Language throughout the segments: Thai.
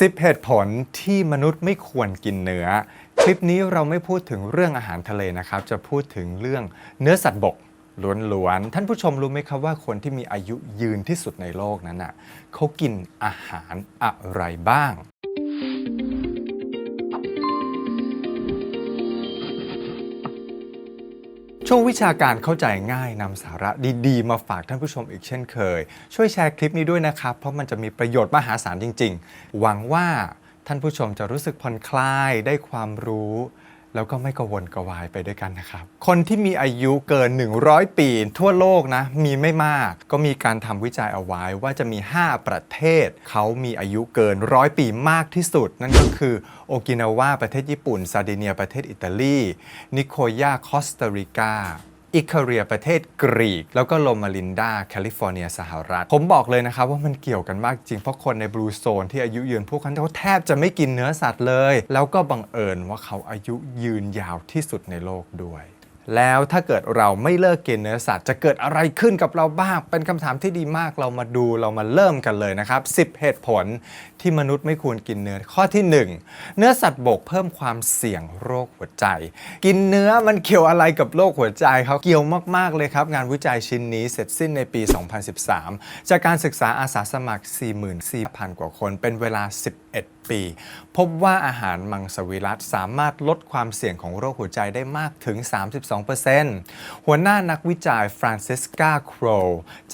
10 เหตุผลที่มนุษย์ไม่ควรกินเนื้อ คลิปนี้เราไม่พูดถึงเรื่องอาหารทะเลนะครับ จะพูดถึงเรื่องเนื้อสัตว์บกล้วนๆ ท่านผู้ชมรู้ไหมครับว่าคนที่มีอายุยืนที่สุดในโลกนั้นน่ะเขากินอาหารอะไรบ้าง ช่วงวิชาการเข้าใจง่ายนำสาระดีๆ มาฝากท่านผู้ชมอีกเช่นเคย ช่วยแชร์คลิปนี้ด้วยนะครับ เพราะมันจะมีประโยชน์มหาศาลจริง ๆ หวังว่าท่านผู้ชมจะรู้สึกผ่อนคลายได้ความรู้ แล้วก็ไม่กระวนกระวายไปด้วยกันนะครับ คนที่มีอายุเกิน 100 ปี ทั่วโลกนะ มีไม่มาก ก็มีการทำวิจัยเอาไว้ว่าจะมี 5 ประเทศ เขามีอายุเกินร้อยปีมากที่สุด นั่นก็คือ โอกินาวาประเทศญี่ปุ่น ซาดิเนียประเทศอิตาลี นิโคยาคอสตาริกา อิคาเรียประเทศกรีก แล้วก็โลมาลินดาแคลิฟอร์เนียสหรัฐ ผมบอกเลยนะครับว่ามันเกี่ยวกันมากจริง เพราะคนในบลูโซนที่อายุยืนพวกเขาเขาแทบจะไม่กินเนื้อสัตว์เลย แล้วก็บังเอิญว่าเขาอายุยืนยาวที่สุดในโลกด้วย แล้วถ้าเกิดเราไม่เลิกกินเนื้อสัตว์จะเกิดอะไรขึ้นกับเราบ้าง เป็นคำถามที่ดีมากเรามาดูเรามาเริ่มกันเลยนะครับ 10 เหตุผลที่มนุษย์ไม่ควรกินเนื้อข้อที่ 1 เนื้อสัตว์บกเพิ่มความเสี่ยงโรคหัวใจ กินเนื้อมันเกี่ยวอะไรกับโรคหัวใจครับเกี่ยวมาก ๆ เลยครับ งานวิจัยชิ้นนี้เสร็จสิ้นในปี 2013 จากการศึกษาอาสาสมัคร 44,000 กว่าคนเป็นเวลา 11 ปี พบว่าอาหารมังสวิรัตสามารถลดความเสี่ยงของโรคหัวใจได้มากถึง 32%หัวหน้านักวิจัยฟรานซิสกาโคร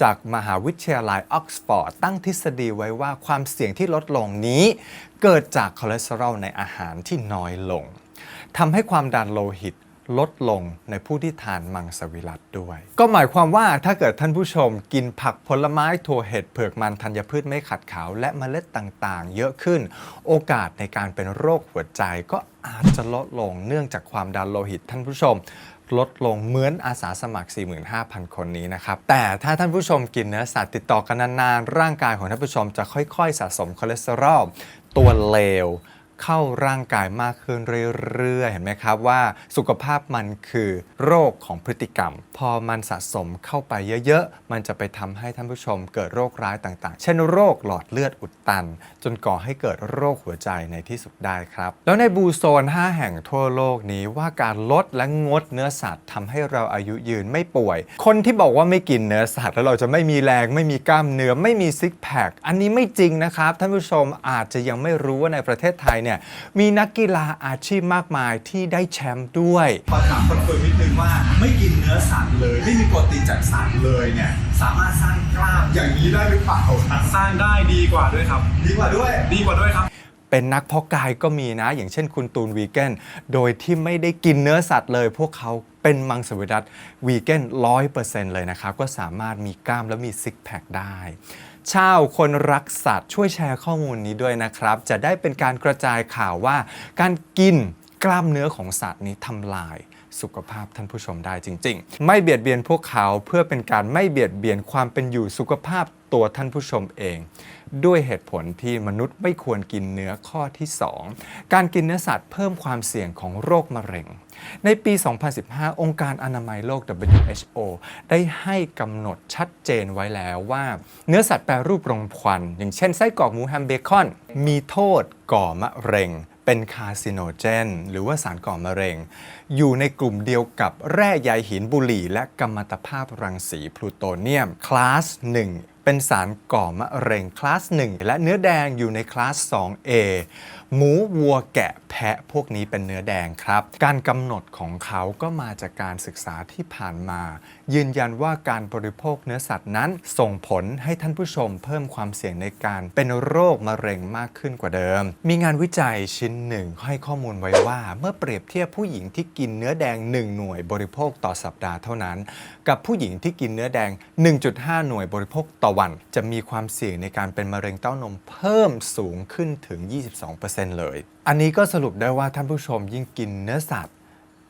จากมหาวิทยาลัยออกซฟอร์ดตั้งทฤษฎีไว้ว่าความเสี่ยงที่ลดลงนี้ เกิดจากคอเลสเตอรอลในอาหารที่น้อยลงทำให้ความดันโลหิต ลดลงในผู้ที่ทานมังสวิรัตด้วย ก็หมายความว่าถ้าเกิดท่านผู้ชมกินผักผลไม้ถั่วเห็ดเผือกมันธัญพืชไม่ขัดขาว และเมล็ดต่างๆ เยอะขึ้น โอกาสในการเป็นโรคหัวใจก็อาจจะลดลงเนื่องจากความดันโลหิตท่านผู้ชม ลดลงเหมือนอาสาสมัคร 45,000 คนนี้นะครับ แต่ถ้าท่านผู้ชมกินเนื้อสัตว์ติดต่อกันนานๆ ร่างกายของท่านผู้ชมจะค่อยๆ สะสมคอเลสเตอรอลตัวเลว เข้าร่างกายมากขึ้นเรื่อยๆ เห็นไหมครับว่าสุขภาพมันคือโรคของพฤติกรรม พอมันสะสมเข้าไปเยอะๆ มันจะไปทำให้ท่านผู้ชมเกิดโรคร้ายต่างๆ เช่นโรคหลอดเลือดอุดตัน จนก่อให้เกิดโรคหัวใจในที่สุดได้ครับ แล้วในบูโซน 5 แห่งทั่วโลกนี้ว่าการลดและงดเนื้อสัตว์ทำให้เราอายุยืนไม่ป่วย คนที่บอกว่าไม่กินเนื้อสัตว์แล้วเราจะไม่มีแรงไม่มีกล้ามเนื้อไม่มีซิกแพคอันนี้ไม่จริงนะครับท่านผู้ชมอาจจะยังไม่รู้ว่าในประเทศไทยเนี่ยมีนักกีฬาอาชีพมากมายที่ได้แชมป์ด้วยขอถามคอนเฟิร์มนิดนึงว่าไม่กินเนื้อสัตว์เลย ไม่มีโปรตีนจากสัตว์เลยเนี่ยสามารถสร้างกล้ามอย่างนี้ได้หรือเปล่าครับสร้างได้ดีกว่าด้วยครับ ดีกว่าด้วย ดีกว่าด้วยครับเป็นนักเพาะกายก็มีนะ อย่างเช่นคุณตูนวีแกนโดยที่ไม่ได้กินเนื้อสัตว์เลย พวกเขาเป็นมังสวิรัตวีแกนร้อยเปอร์เซ็นต์เลยนะครับ ก็สามารถมีกล้ามและมีซิกแพคได้ ชาวคนรักสัตว์ช่วยแชร์ข้อมูลนี้ด้วยนะครับ จะได้เป็นการกระจายข่าวว่า การกินกล้ามเนื้อของสัตว์นี้ทำลาย สุขภาพท่านผู้ชมได้จริง ๆ ไม่เบียดเบียนพวกเขาเพื่อเป็นการไม่เบียดเบียนความเป็นอยู่สุขภาพตัวท่านผู้ชมเอง ด้วยเหตุผลที่มนุษย์ไม่ควรกินเนื้อข้อที่ 2 การกินเนื้อสัตว์เพิ่มความเสี่ยงของโรคมะเร็ง ในปี 2015 องค์การอนามัยโลก WHO ได้ให้กำหนดชัดเจนไว้แล้วว่า เนื้อสัตว์แปรรูปรมควัน อย่างเช่นไส้กรอกหมูแฮมเบคอน มีโทษก่อมะเร็ง เป็นคาร์ซิโนเจน หรือว่าสารก่อมะเร็ง อยู่ในกลุ่มเดียวกับแร่ใยหินบุหรี่ และกัมมันตภาพรังสีพลูโตเนียม คลาส 1 เป็นสารก่อมะเร็งคลาส 1 และเนื้อแดงอยู่ในคลาส 2A หมูวัวแกะแพะพวกนี้เป็นเนื้อแดงครับ การกำหนดของเขาก็มาจากการศึกษาที่ผ่านมา ยืนยันว่าการบริโภคเนื้อสัตว์นั้น ส่งผลให้ท่านผู้ชมเพิ่มความเสี่ยงในการเป็นโรคมะเร็งมากขึ้นกว่าเดิม มีงานวิจัยชิ้นหนึ่งให้ข้อมูลไว้ว่า เมื่อเปรียบเทียบผู้หญิงที่กินเนื้อแดง 1 หน่วยบริโภคต่อสัปดาห์เท่านั้น กับผู้หญิงที่กินเนื้อแดง 1.5 หน่วยบริโภคต่อวัน จะมีความเสี่ยงในการเป็นมะเร็งเต้านมเพิ่มสูงขึ้นถึง 22%เลย อันนี้ก็สรุปได้ว่าท่านผู้ชมยิ่งกินเนื้อสัตว์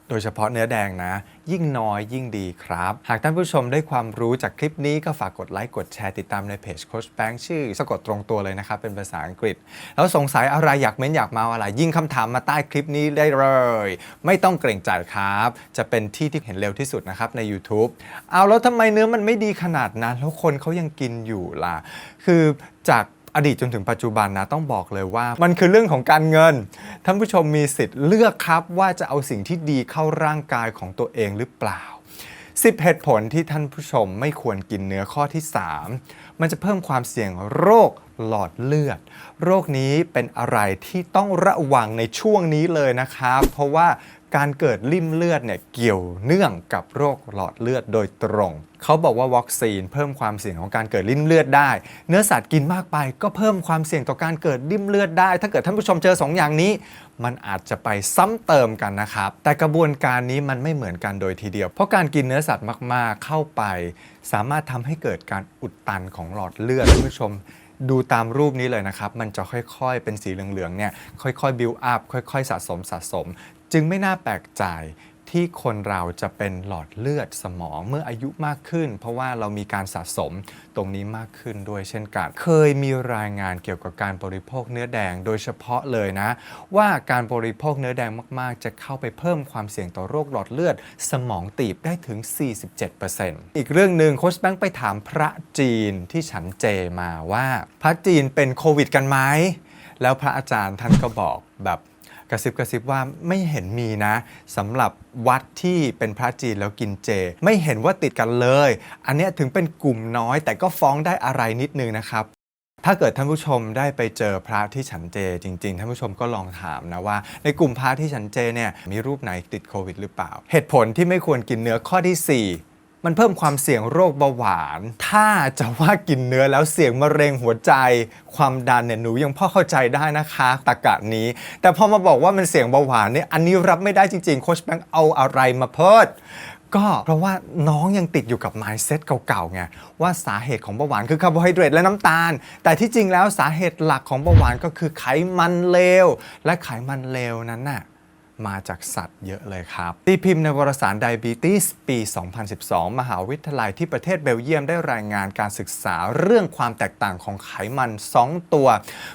โดยเฉพาะเนื้อแดงนะ ยิ่งน้อยยิ่งดีครับ หากท่านผู้ชมได้ความรู้จากคลิปนี้ก็ฝากกดไลค์กดแชร์ติดตามในเพจโคชแบงค์ชื่อสะกดตรงตัวเลยนะครับ เป็นภาษาอังกฤษ แล้วสงสัยอะไรอยากเม้นอยากมาอะไร ยิ่งคำถามมาใต้คลิปนี้ได้เลย ไม่ต้องเกรงใจครับ จะเป็นที่ที่เห็นเร็วที่สุดนะครับใน YouTube เอาแล้วทำไมเนื้อมันไม่ดีขนาดนั้นแล้วคนเขายังกินอยู่ล่ะ คือจาก อดีตจนถึงปัจจุบันนะต้องบอกเลยว่า มันคือเรื่องของการเงิน ท่านผู้ชมมีสิทธิ์เลือกครับว่าจะเอาสิ่งที่ดีเข้าร่างกายของตัวเองหรือเปล่า10เหตุผลที่ท่านผู้ชมไม่ควรกินเนื้อข้อที่ 3 มันจะเพิ่มความเสี่ยงโรคหลอดเลือด โรคนี้เป็นอะไรที่ต้องระวังในช่วงนี้เลยนะครับ เพราะว่า การเกิดริ่มเลือดเนี่ยเกี่ยวเนื่องกับโรคหลอดเลือดโดยตรง เขาบอกว่าวัคซีนเพิ่มความเสี่ยงของการเกิดริ่มเลือดได้ เนื้อสัตว์กินมากไปก็เพิ่มความเสี่ยงต่อการเกิดริ่มเลือดได้ ถ้าเกิดท่านผู้ชมเจอสองอย่างนี้ มันอาจจะไปซ้ำเติมกันนะครับ แต่กระบวนการนี้มันไม่เหมือนกันโดยทีเดียว เพราะการกินเนื้อสัตว์มากๆเข้าไป สามารถทำให้เกิดการอุดตันของหลอดเลือดท่านผู้ชมดูตามรูปนี้เลยนะครับ มันจะค่อยๆ เป็นสีเหลืองๆ เนี่ย ค่อยๆ บิวอัพ ค่อยๆ สะสม สะสม จึงไม่น่าแปลกใจที่คนเราจะเป็นหลอดเลือดสมองเมื่ออายุมากขึ้น เพราะว่าเรามีการสะสมตรงนี้มากขึ้นด้วยเช่นกัน เคยมีรายงานเกี่ยวกับการบริโภคเนื้อแดงโดยเฉพาะเลยนะ ว่าการบริโภคเนื้อแดงมาก ๆ จะเข้าไปเพิ่มความเสี่ยงต่อโรคหลอดเลือด สมองตีบได้ถึง 47%อีกเรื่องหนึ่งโค้ชแบงค์ไปถามพระจีนที่ฉันเจมาว่า พระจีนเป็นโควิดกันไหมแล้วพระอาจารย์ท่านก็บอกแบบ กระซิบกระซิบว่าไม่เห็นมีนะสำหรับวัดที่เป็นพระจีนแล้วกินเจ ไม่เห็นว่าติดกันเลย อันนี้ถึงเป็นกลุ่มน้อย แต่ก็ฟ้องได้อะไรนิดนึงนะครับถ้าเกิดท่านผู้ชมได้ไปเจอพระที่ฉันเจจริงๆ ท่านผู้ชมก็ลองถามนะว่า ในกลุ่มพระที่ฉันเจเนี่ยมีรูปไหนติดโควิดหรือเปล่า เหตุผลที่ไม่ควรกินเนื้อข้อที่ 4 มันเพิ่มความเสี่ยงโรคเบาหวาน ถ้าจะว่ากินเนื้อแล้วเสี่ยงมะเร็งหัวใจ ความดันเนี่ยหนูยังพอเข้าใจได้นะคะตะกะนี้ แต่พอมาบอกว่ามันเสี่ยงเบาหวานเนี่ยอันนี้รับไม่ได้จริงๆ โคชแบงค์เอาอะไรมาเพิดก็เพราะว่าน้องยังติดอยู่กับ mindset เก่าๆไงว่าสาเหตุของเบาหวานคือคาร์โบไฮเดรตและน้ำตาล แต่ที่จริงแล้วสาเหตุหลักของเบาหวานก็คือไขมันเลวและไขมันเลวนั้นน่ะ มาจากสัตว์เยอะเลยครับ ตีพิมพ์ในวารสาร Diabetes ปี 2012 มหาวิทยาลัยที่ประเทศเบลเยียมได้รายงานการศึกษาเรื่องความแตกต่างของไขมัน 2 ตัว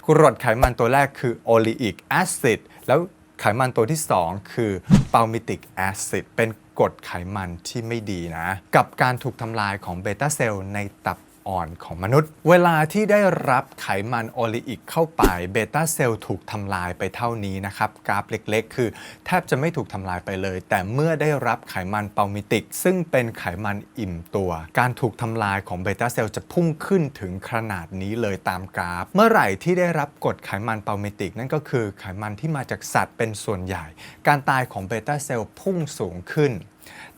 กรดไขมันตัวแรกคือ oleic acid แล้วไขมันตัวที่ 2 คือ palmitic acid เป็นกรดไขมันที่ไม่ดีนะ กับการถูกทำลายของเบต้าเซลล์ในตับ อ่อนของมนุษย์ เวลาที่ได้รับไขมันโอลีอิกเข้าไปเบต้าเซลล์ถูกทำลายไปเท่านี้นะครับ กราฟเล็กๆ คือแทบจะไม่ถูกทำลายไปเลย แต่เมื่อได้รับไขมันเปามิติก ซึ่งเป็นไขมันอิ่มตัว การถูกทำลายของเบต้าเซลล์จะพุ่งขึ้นถึงขนาดนี้เลยตามกราฟ เมื่อไหร่ที่ได้รับกรดไขมันเปามิติก นั่นก็คือไขมันที่มาจากสัตว์เป็นส่วนใหญ่ การตายของเบต้าเซลล์พุ่งสูงขึ้น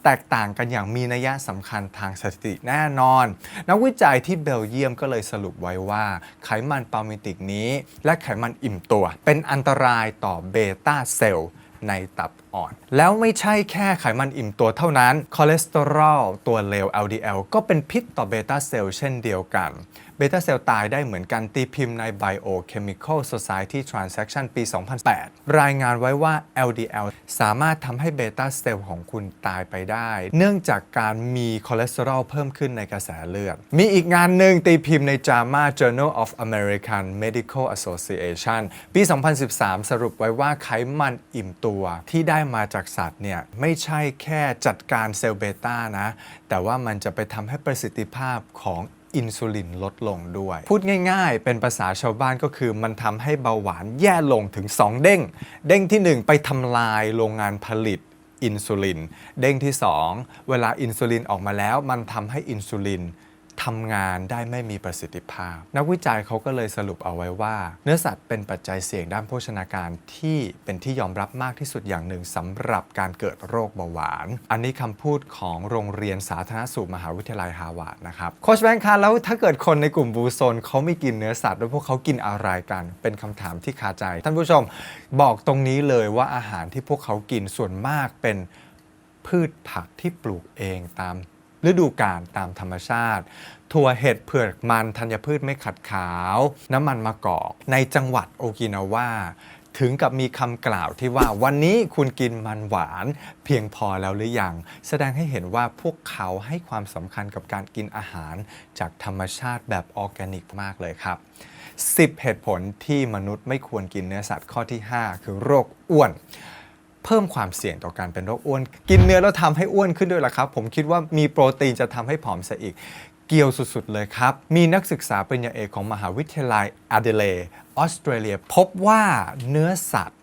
แตกต่างกันอย่างมีนัยสำคัญทางสถิติแน่นอน นักวิจัยที่เบลเยียมก็เลยสรุปไว้ว่า ไขมันปามิติกนี้ และไขมันอิ่มตัว เป็นอันตรายต่อเบต้าเซลล์ในตับอ่อน แล้วไม่ใช่แค่ไขมันอิ่มตัวเท่านั้น คอเลสเตอรอลตัวเลว LDL ก็เป็นพิษต่อเบต้าเซลล์เช่นเดียวกันเบต้าเซลล์ตายได้เหมือนกันตีพิมพ์ใน Biochemical Society Transaction ปี 2008 รายงานไว้ว่า LDL สามารถทำให้เบต้าเซลล์ของคุณตายไปได้ เนื่องจากการมีคอเลสเตอรอลเพิ่มขึ้นในกระแสเลือด มีอีกงานหนึ่งตีพิมพ์ใน JAMA Journal of American Medical Association ปี 2013 สรุปไว้ว่าไขมันอิ่มตัวที่ได้มาจากสัตว์เนี่ยไม่ใช่แค่จัดการเซลล์เบต้านะ แต่ว่ามันจะไปทำให้ประสิทธิภาพของ อินซูลินลดลงด้วย พูดง่ายๆ เป็นภาษาชาวบ้านก็คือมันทำให้เบาหวานแย่ลงถึง 2 เด้ง เด้งที่ 1 ไปทำลายโรงงานผลิตอินซูลิน เด้งที่ 2 เวลาอินซูลินออกมาแล้ว มันทำให้อินซูลิน ทำงานได้ไม่มีประสิทธิภาพ นักวิจัยเขาก็เลยสรุปเอาไว้ว่า เนื้อสัตว์เป็นปัจจัยเสี่ยงด้านโภชนาการที่เป็นที่ยอมรับมากที่สุดอย่างหนึ่งสำหรับการเกิดโรคเบาหวาน อันนี้คำพูดของโรงเรียนสาธารณสุขมหาวิทยาลัยฮาวาดนะครับโคชแบงค์คะแล้วถ้าเกิดคนในกลุ่มบูโซนเขาไม่กินเนื้อสัตว์แล้วพวกเขากินอะไรกัน เป็นคำถามที่คาใจ ท่านผู้ชมบอกตรงนี้เลยว่าอาหารที่พวกเขากินส่วนมากเป็นพืชผักที่ปลูกเองตาม ฤดูกาลตามธรรมชาติ ถั่วเห็ดเผือกมันธัญพืชไม่ขัดขาว น้ำมันมะกอก ในจังหวัดโอกินาวาถึงกับมีคำกล่าวที่ว่าวันนี้คุณกินมันหวาน เพียงพอแล้วหรือยัง แสดงให้เห็นว่าพวกเขาให้ความสำคัญกับการกินอาหาร จากธรรมชาติแบบออร์แกนิกมากเลยครับ 10 เหตุผลที่มนุษย์ไม่ควรกินเนื้อสัตว์ข้อที่ 5 คือโรคอ้วน เพิ่มความเสี่ยงต่อการเป็นโรคอ้วน กินเนื้อแล้วทำให้อ้วนขึ้นด้วยล่ะครับ ผมคิดว่ามีโปรตีนจะทำให้ผอมซะอีก เกี่ยวสุดๆเลยครับ มีนักศึกษาปริญญาเอกของมหาวิทยาลัยอเดเลออสเตรเลีย พบว่าเนื้อสัตว์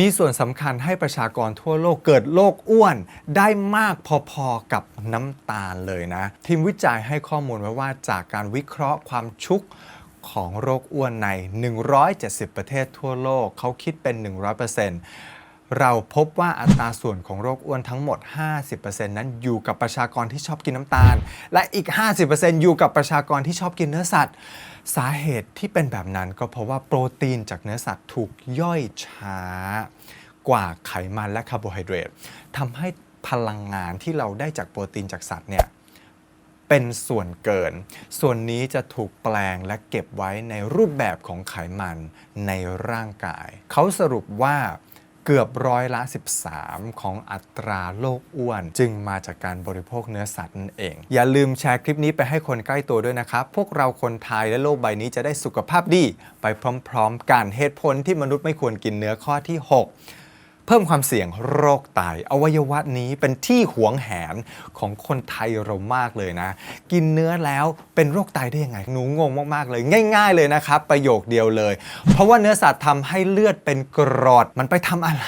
มีส่วนสำคัญให้ประชากรทั่วโลกเกิดโรคอ้วน ได้มากพอๆกับน้ำตาลเลยนะ ทีมวิจัยให้ข้อมูลไว้ว่าจากการวิเคราะห์ความชุกของโรคอ้วนใน 170 ประเทศทั่วโลก เขาคิดเป็น 100% เราพบว่าอัตราส่วนของโรคอ้วนทั้งหมด 50%นั้นอยู่กับประชากรที่ชอบกินน้ำตาล และอีก 50%อยู่กับประชากรที่ชอบกินเนื้อสัตว์ สาเหตุที่เป็นแบบนั้นก็เพราะว่าโปรตีนจากเนื้อสัตว์ถูกย่อยช้ากว่าไขมันและคาร์โบไฮเดรตทำให้พลังงานที่เราได้จากโปรตีนจากสัตว์เนี่ยเป็นส่วนเกิน ส่วนนี้จะถูกแปลงและเก็บไว้ในรูปแบบของไขมันในร่างกาย เขาสรุปว่า เกือบร้อยละ 13 ของอัตราโรคอ้วน จึงมาจากการบริโภคเนื้อสัตว์นั่นเอง อย่าลืมแชร์คลิปนี้ไปให้คนใกล้ตัวด้วยนะครับ พวกเราคนไทยและโลกใบนี้จะได้สุขภาพดี ไปพร้อมๆกันเหตุผลที่มนุษย์ไม่ควรกินเนื้อข้อที่ 6 เพิ่มความเสี่ยงโรคไตอวัยวะนี้เป็นที่หวงแหนของคนไทยเรามากเลยนะ กินเนื้อแล้วเป็นโรคไตได้ยังไงหนูงงมากๆเลย ง่าย ๆ เลยนะครับ ประโยคเดียวเลย เพราะว่าเนื้อสัตว์ทำให้เลือดเป็นกรดมันไปทำอะไร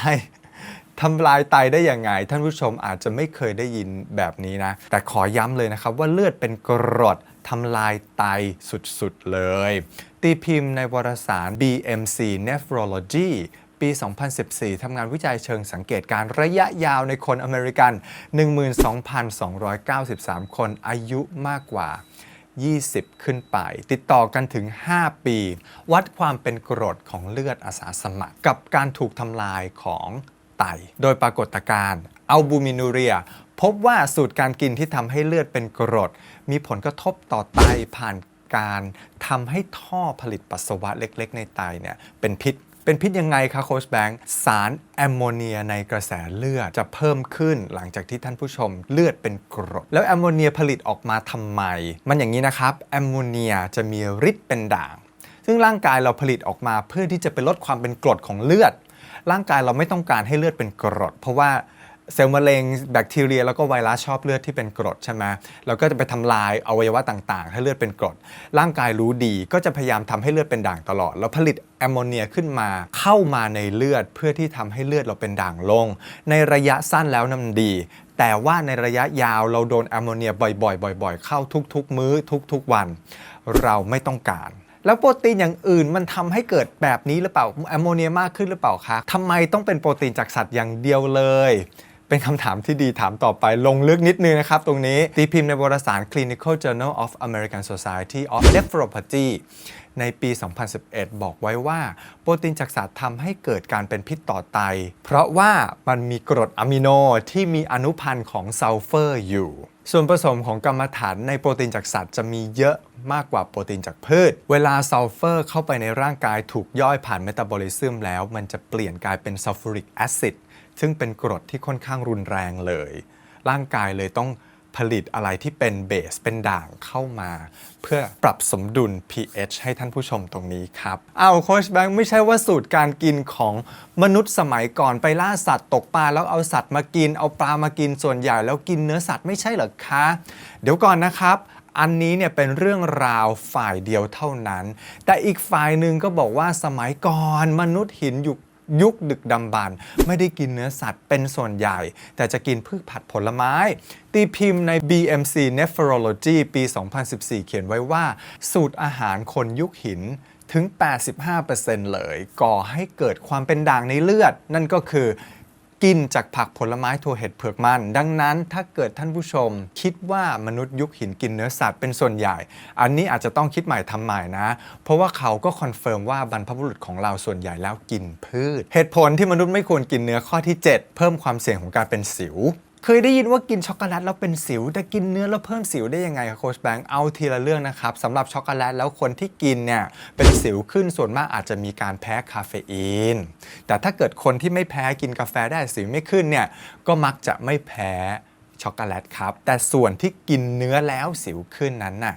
ทำลายไตได้ยังไง ท่านผู้ชมอาจจะไม่เคยได้ยินแบบนี้นะ แต่ขอย้ำเลยนะครับว่าเลือดเป็นกรดทำลายไตสุดๆเลย ตีพิมพ์ในวารสาร BMC Nephrology ปี 2014 ทำงานวิจัยเชิงสังเกตการระยะยาวในคนอเมริกัน 12,293 คนอายุมากกว่า 20 ขึ้นไป ติดต่อกันถึง 5 ปี วัดความเป็นกรดของเลือดอาสาสมัคร กับการถูกทำลายของไต โดยปรากฏการณ์อัลบูมินูเรีย พบว่าสูตรการกินที่ทำให้เลือดเป็นกรด มีผลกระทบต่อไตผ่านการทำให้ท่อผลิตปัสสาวะเล็ก ๆ ในไตเนี่ยเป็นพิษ เป็นพิษยังไงคะโค้ชแบงค์สารแอมโมเนียในกระแสเลือดจะเพิ่มขึ้นหลังจากที่ท่านผู้ชมเลือดเป็นกรด แล้วแอมโมเนียผลิตออกมาทำไม มันอย่างนี้นะครับแอมโมเนียจะมีฤทธิ์เป็นด่าง ซึ่งร่างกายเราผลิตออกมาเพื่อที่จะไปลดความเป็นกรดของเลือด ร่างกายเราไม่ต้องการให้เลือดเป็นกรด เพราะว่า เซลล์มะเร็งแบคทีเรีย แล้วก็ไวรัสชอบเลือดที่เป็นกรดใช่ไหมเราก็จะไปทำลายอวัยวะต่างๆให้เลือดเป็นกรด ร่างกายรู้ดีก็จะพยายามทำให้เลือดเป็นด่างตลอด แล้วผลิตแอมโมเนียขึ้นมาเข้ามาในเลือดเพื่อที่ทำให้เลือดเราเป็นด่างลง ในระยะสั้นแล้วนำดี แต่ว่าในระยะยาวเราโดนแอมโมเนียบ่อยๆบ่อยๆเข้าทุกๆ มื้อทุกๆวัน เราไม่ต้องการแล้วโปรตีนอย่างอื่นมันทำให้เกิดแบบนี้หรือเปล่าแอมโมเนียมากขึ้นหรือเปล่าคะทำไมต้องเป็นโปรตีนจากสัตว์อย่างเดียวเลย เป็นคำถามที่ดีถามต่อไปลงลึกนิดนึงนะครับ ตรงนี้ตีพิมพ์ในวารสาร Clinical Journal of American Society of Nephropathy ในปี 2011 บอกไว้ว่า โปรตีนจากสัตว์ทำให้เกิดการเป็นพิษต่อไต เพราะว่ามันมีกรดอะมิโนที่มีอนุพันธ์ของซัลเฟอร์อยู่ ส่วนผสมของกรรมฐานในโปรตีนจากสัตว์จะมีเยอะมากกว่าโปรตีนจากพืช เวลาซัลเฟอร์เข้าไปในร่างกายถูกย่อยผ่านเมตาบอลิซึมแล้ว มันจะเปลี่ยนกลายเป็นซัลฟูริกแอซิด ซึ่งเป็นกรดที่ค่อนข้างรุนแรงเลย ร่างกายเลยต้องผลิตอะไรที่เป็นเบสเป็นด่างเข้ามา เพื่อปรับสมดุล pH ให้ท่านผู้ชมตรงนี้ครับเอาโคชแบงค์ไม่ใช่ว่าสูตรการกินของมนุษย์สมัยก่อนไปล่าสัตว์ตกปลาแล้วเอาสัตว์มากิน เอาปลามากินส่วนใหญ่แล้วกินเนื้อสัตว์ไม่ใช่เหรอคะ เดี๋ยวก่อนนะครับอันนี้เนี่ยเป็นเรื่องราวฝ่ายเดียวเท่านั้น แต่อีกฝ่ายหนึ่งก็บอกว่าสมัยก่อนมนุษย์หินอยุค ยุคดึกดำบรรพ์ไม่ได้กินเนื้อสัตว์เป็นส่วนใหญ่ แต่จะกินพืชผัดผลไม้ ตีพิมพ์ใน BMC Nephrology ปี 2014 เขียนไว้ว่า สูตรอาหารคนยุคหินถึง 85%เลย ก่อให้เกิดความเป็นด่างในเลือด นั่นก็คือ กินจากผักผลไม้ถั่วเห็ดเผือกมัน ดังนั้นถ้าเกิดท่านผู้ชม คิดว่ามนุษย์ยุคหินกินเนื้อสัตว์เป็นส่วนใหญ่ อันนี้อาจจะต้องคิดใหม่ทำใหม่นะ เพราะว่าเขาก็คอนเฟิร์มว่าบรรพบุรุษของเราส่วนใหญ่แล้วกินพืช เหตุผลที่มนุษย์ไม่ควรกินเนื้อข้อที่ 7 เพิ่มความเสี่ยงของการเป็นสิว เคยได้ยินว่ากินช็อกโกแลตแล้วเป็นสิว แต่กินเนื้อแล้วเพิ่มสิวได้ยังไงคะโค้ชแบงค์เอาทีละเรื่องนะครับสำหรับช็อกโกแลตแล้วคนที่กินเนี่ยเป็นสิวขึ้นส่วนมากอาจจะมีการแพ้คาเฟอีน แต่ถ้าเกิดคนที่ไม่แพ้กินกาแฟได้สิวไม่ขึ้นเนี่ยก็มักจะไม่แพ้ช็อกโกแลตครับ แต่ส่วนที่กินเนื้อแล้วสิวขึ้นนั้นน่ะ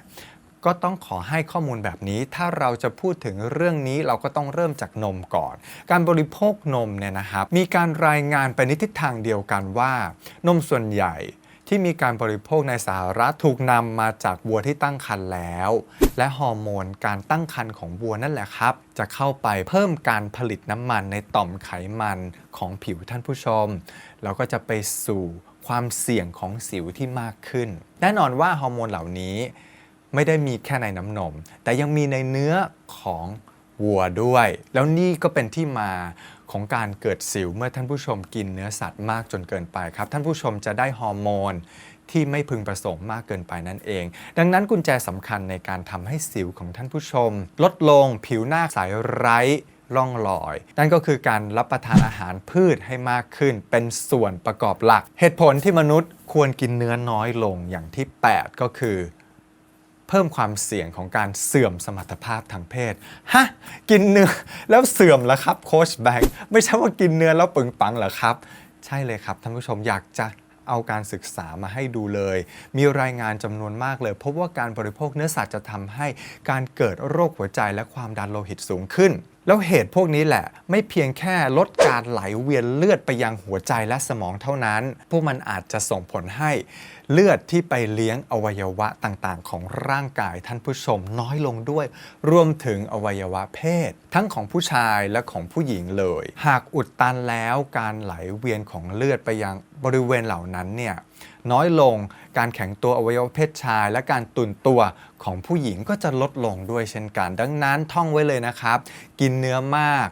ก็ต้องขอให้ข้อมูลแบบนี้ ถ้าเราจะพูดถึงเรื่องนี้เราก็ต้องเริ่มจากนมก่อน การบริโภคนมเนี่ยนะครับมีการรายงานไปในทิศทางเดียวกันว่า นมส่วนใหญ่ที่มีการบริโภคในสหรัฐถูกนำมาจากวัวที่ตั้งครรภ์แล้ว และฮอร์โมนการตั้งครรภ์ของวัวนั่นแหละครับ จะเข้าไปเพิ่มการผลิตน้ำมันในต่อมไขมันของผิวท่านผู้ชม แล้วก็จะไปสู่ความเสี่ยงของสิวที่มากขึ้น แน่นอนว่าฮอร์โมนเหล่านี้ ไม่ได้มีแค่ในน้ำนม แต่ยังมีในเนื้อของวัวด้วย แล้วนี่ก็เป็นที่มาของการเกิดสิวเมื่อท่านผู้ชมกินเนื้อสัตว์มากจนเกินไปครับ ท่านผู้ชมจะได้ฮอร์โมนที่ไม่พึงประสงค์มากเกินไปนั่นเอง ดังนั้นกุญแจสำคัญในการทำให้สิวของท่านผู้ชม ลดลงผิวหน้าใสไร้ร่องรอย นั่นก็คือการรับประทานอาหารพืชให้มากขึ้น เป็นส่วนประกอบหลัก เหตุผลที่มนุษย์ควรกินเนื้อน้อยลงอย่างที่ 8 ก็คือ พิ่มความเสี่ยงของการเสื่อมสมรรถภาพทางเพศ ฮะ กินเนื้อแล้วเสื่อมเหรอครับโคชแบงค์ไม่ใช่ว่ากินเนื้อแล้วปึงปังเหรอครับ ใช่เลยครับท่านผู้ชมอยากจะเอาการศึกษามาให้ดูเลย มีรายงานจำนวนมากเลย พบว่าการบริโภคเนื้อสัตว์จะทำให้การเกิดโรคหัวใจและความดันโลหิตสูงขึ้น แล้วเหตุพวกนี้แหละ ไม่เพียงแค่ลดการไหลเวียนเลือดไปยังหัวใจและสมองเท่านั้น พวกมันอาจจะส่งผลให้เลือดที่ไปเลี้ยงอวัยวะต่างๆ ของร่างกายท่านผู้ชมน้อยลงด้วย รวมถึงอวัยวะเพศ ทั้งของผู้ชายและของผู้หญิงเลย หากอุดตันแล้วการไหลเวียนของเลือดไปยังบริเวณเหล่านั้นเนี่ยน้อยลงการแข็งตัวอวัยวะเพศชาย และการตุนตัวของผู้หญิงก็จะลดลงด้วยเช่นกัน ดังนั้นท่องไว้เลยนะครับ กินเนื้อมาก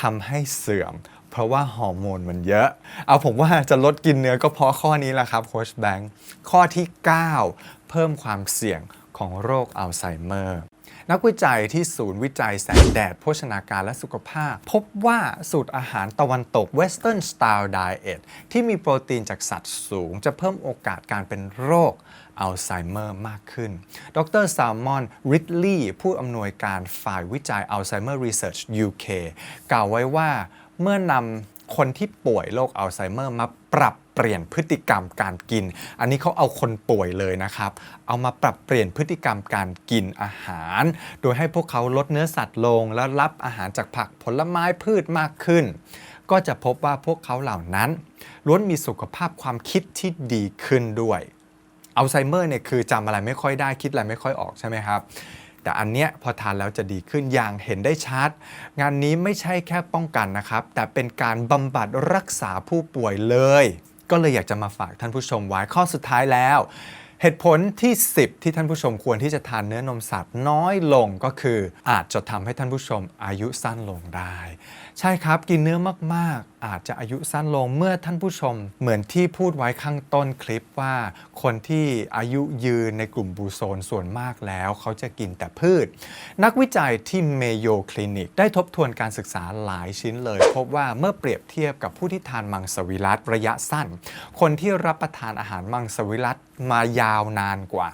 ทำให้เสื่อม เพราะว่าฮอร์โมนมันเยอะ เอาผมว่าจะลดกินเนื้อก็เพราะข้อนี้แหละครับโคชแบงค์ข้อที่ 9 เพิ่มความเสี่ยงของโรคอัลไซเมอร์นักวิจัยที่ศูนย์วิจัยแสงแดด โภชนาการและสุขภาพ พบว่าสูตรอาหารตะวันตก Western Style Diet ที่มีโปรตีนจากสัตว์สูง จะเพิ่มโอกาสการเป็นโรคอัลไซเมอร์มากขึ้น ดรซามอนริดลีย์ผู้อำนวยการฝ่ายวิจัย Alzheimer Research UK กล่าวไว้ว่า เมื่อนำคนที่ป่วยโรคอัลไซเมอร์มาปรับเปลี่ยนพฤติกรรมการกิน อันนี้เขาเอาคนป่วยเลยนะครับ เอามาปรับเปลี่ยนพฤติกรรมการกินอาหาร โดยให้พวกเขาลดเนื้อสัตว์ลง แล้วรับอาหารจากผักผลไม้พืชมากขึ้น ก็จะพบว่าพวกเขาเหล่านั้นล้วนมีสุขภาพความคิดที่ดีขึ้นด้วยอัลไซเมอร์เนี่ยคือจำอะไรไม่ค่อยได้คิดอะไรไม่ค่อยออกใช่ไหมครับ แต่อันเนี้ยพอทานแล้วจะดีขึ้นอย่างเห็นได้ชัด งานนี้ไม่ใช่แค่ป้องกันนะครับ แต่เป็นการบำบัดรักษาผู้ป่วยเลย ก็เลยอยากจะมาฝากท่านผู้ชมไว้ข้อสุดท้ายแล้ว เหตุผลที่ 10 ที่ท่านผู้ชมควรที่จะทานเนื้อนมสัตว์น้อยลงก็คือ อาจจะทำให้ท่านผู้ชมอายุสั้นลงได้ ใช่ครับกินเนื้อมากๆ อาจจะอายุสั้นลงเมื่อท่านผู้ชม เหมือนที่พูดไว้ข้างต้นคลิปว่า คนที่อายุยืนในกลุ่มบูโซนส่วนมากแล้ว เขาจะกินแต่พืช นักวิจัยที่เมโยคลินิก ได้ทบทวนการศึกษาหลายชิ้นเลย พบว่าเมื่อเปรียบเทียบกับผู้ที่ทานมังสวิรัตระยะสั้น คนที่รับประทานอาหารมังสวิรัต มายาวนานกว่า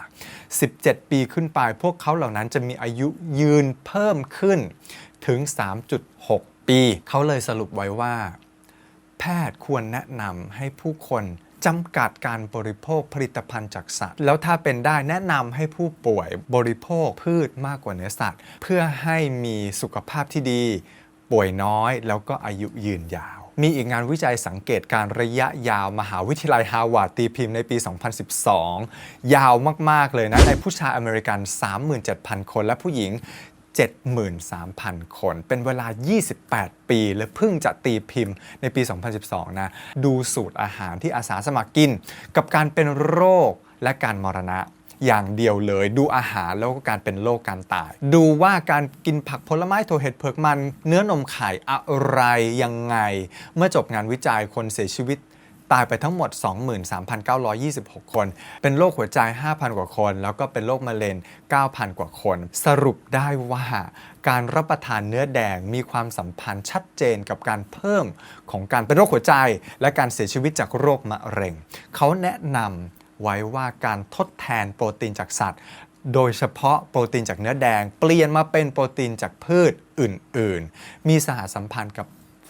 17 ปีขึ้นไป พวกเขาเหล่านั้นจะมีอายุยืนเพิ่มขึ้นถึง 3.6 ปี เขาเลยสรุปไว้ว่า แพทย์ควรแนะนำให้ผู้คนจำกัดการบริโภคผลิตภัณฑ์จากสัตว์ แล้วถ้าเป็นได้แนะนำให้ผู้ป่วยบริโภคพืชมากกว่าเนื้อสัตว์ เพื่อให้มีสุขภาพที่ดี ป่วยน้อยแล้วก็อายุยืนยาว มีอีกงานวิจัยสังเกตการระยะยาวมหาวิทยาลัยฮาร์วาร์ดตีพิมพ์ในปี 2012 ยาวมาก ๆ เลยนะ ในผู้ชายอเมริกัน 37,000 คนและผู้หญิง 73,000 คน เป็นเวลา 28 ปี และเพิ่งจะตีพิมพ์ในปี 2012 นะ ดูสูตรอาหารที่อาสาสมัครกิน กับการเป็นโรคและการมรณะ อย่างเดียวเลย ดูอาหารแล้วก็การเป็นโรคการตาย ดูว่าการกินผักผลไม้โถเห็ดเผือกมัน เนื้อนมไข่อะไรยังไง เมื่อจบงานวิจัยคนเสียชีวิตตายไปทั้งหมด 23,926 คน เป็นโรคหัวใจ 5,000 กว่าคน แล้วก็เป็นโรคมะเร็ง 9,000 กว่าคน สรุปได้ว่าการรับประทานเนื้อแดงมีความสัมพันธ์ชัดเจนกับการเพิ่มของการเป็นโรคหัวใจ และการเสียชีวิตจากโรคมะเร็ง เขาแนะนำ ไว้ว่าการทดแทนโปรตีนจากสัตว์ โดยเฉพาะโปรตีนจากเนื้อแดง เปลี่ยนมาเป็นโปรตีนจากพืชอื่น ๆ มีสหสัมพันธ์กับ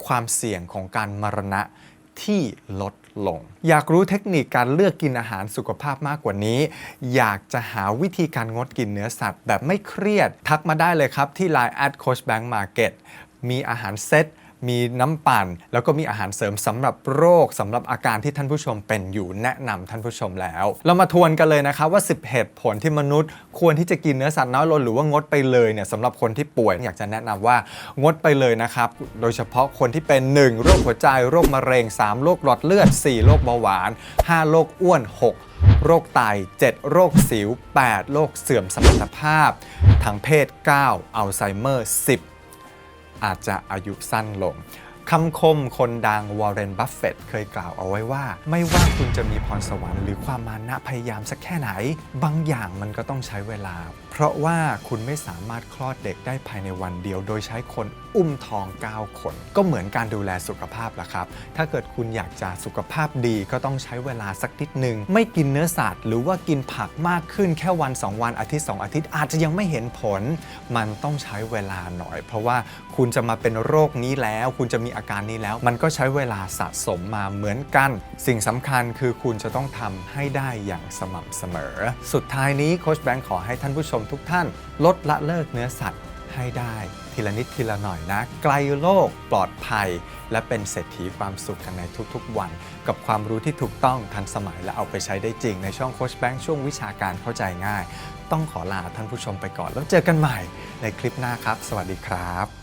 ความเสี่ยงของการมรณะที่ลดลง อยากรู้เทคนิคการเลือกกินอาหารสุขภาพมากกว่านี้ อยากจะหาวิธีการงดกินเนื้อสัตว์แบบไม่เครียด ทักมาได้เลยครับที่ Line at Coach Bank Market มีอาหารเซต มีน้ำปั่น แล้วก็มีอาหารเสริมสำหรับโรคสำหรับอาการที่ท่านผู้ชมเป็นอยู่แนะนำท่านผู้ชมแล้ว เรามาทวนกันเลยนะครับว่า 10 เหตุผลที่มนุษย์ ควรที่จะกินเนื้อสัตว์น้อยลงหรือว่างดไปเลยเนี่ยสำหรับคนที่ป่วยอยากจะแนะนำว่างดไปเลยนะครับโดยเฉพาะคนที่เป็น 1 โรคหัวใจโรคมะเร็ง 3 โรคหลอดเลือด 4 โรคเบาหวาน 5 โรคอ้วน 6โรคไต 7 โรคสิว 8 โรคเสื่อมสมรรถภาพ ทางเพศ 9 อัลไซเมอร์ 10 อาจจะอายุสั้นลง คำคมคนดังวอร์เรน บัฟเฟตเคยกล่าวเอาไว้ว่า ไม่ว่าคุณจะมีพรสวรรค์หรือความมานะพยายามสักแค่ไหน บางอย่างมันก็ต้องใช้เวลา เพราะว่าคุณไม่สามารถคลอดเด็กได้ภายในวันเดียว โดยใช้คนอุ้มทอง 9 คน ก็เหมือนการดูแลสุขภาพละครับ ถ้าเกิดคุณอยากจะสุขภาพดีก็ต้องใช้เวลาสักนิดหนึ่งไม่กินเนื้อสัตว์หรือว่ากินผักมากขึ้นแค่วัน 2 วันอาทิตย์ 2 อาทิตย์ อาจจะยังไม่เห็นผล มันต้องใช้เวลาหน่อย เพราะว่าคุณจะมาเป็นโรคนี้แล้ว คุณจะมีอาการนี้แล้ว มันก็ใช้เวลาสะสมมาเหมือนกัน สิ่งสำคัญคือคุณจะต้องทำให้ได้อย่างสม่ำเสมอ สุดท้ายนี้โคชแบงค์ขอให้ท่านผู้ชมทุกท่าน ลดละเลิกเนื้อสัตว์ให้ได้ทีละนิดทีละหน่อยนะ ไกลโลกปลอดภัย และเป็นเศรษฐีความสุขกันในทุกๆวัน กับความรู้ที่ถูกต้องทันสมัยและเอาไปใช้ได้จริง ในช่องโคชแบงค์ช่วงวิชาการเข้าใจง่าย ต้องขอลาท่านผู้ชมไปก่อนแล้วเจอกันใหม่ในคลิปหน้าครับ สวัสดีครับ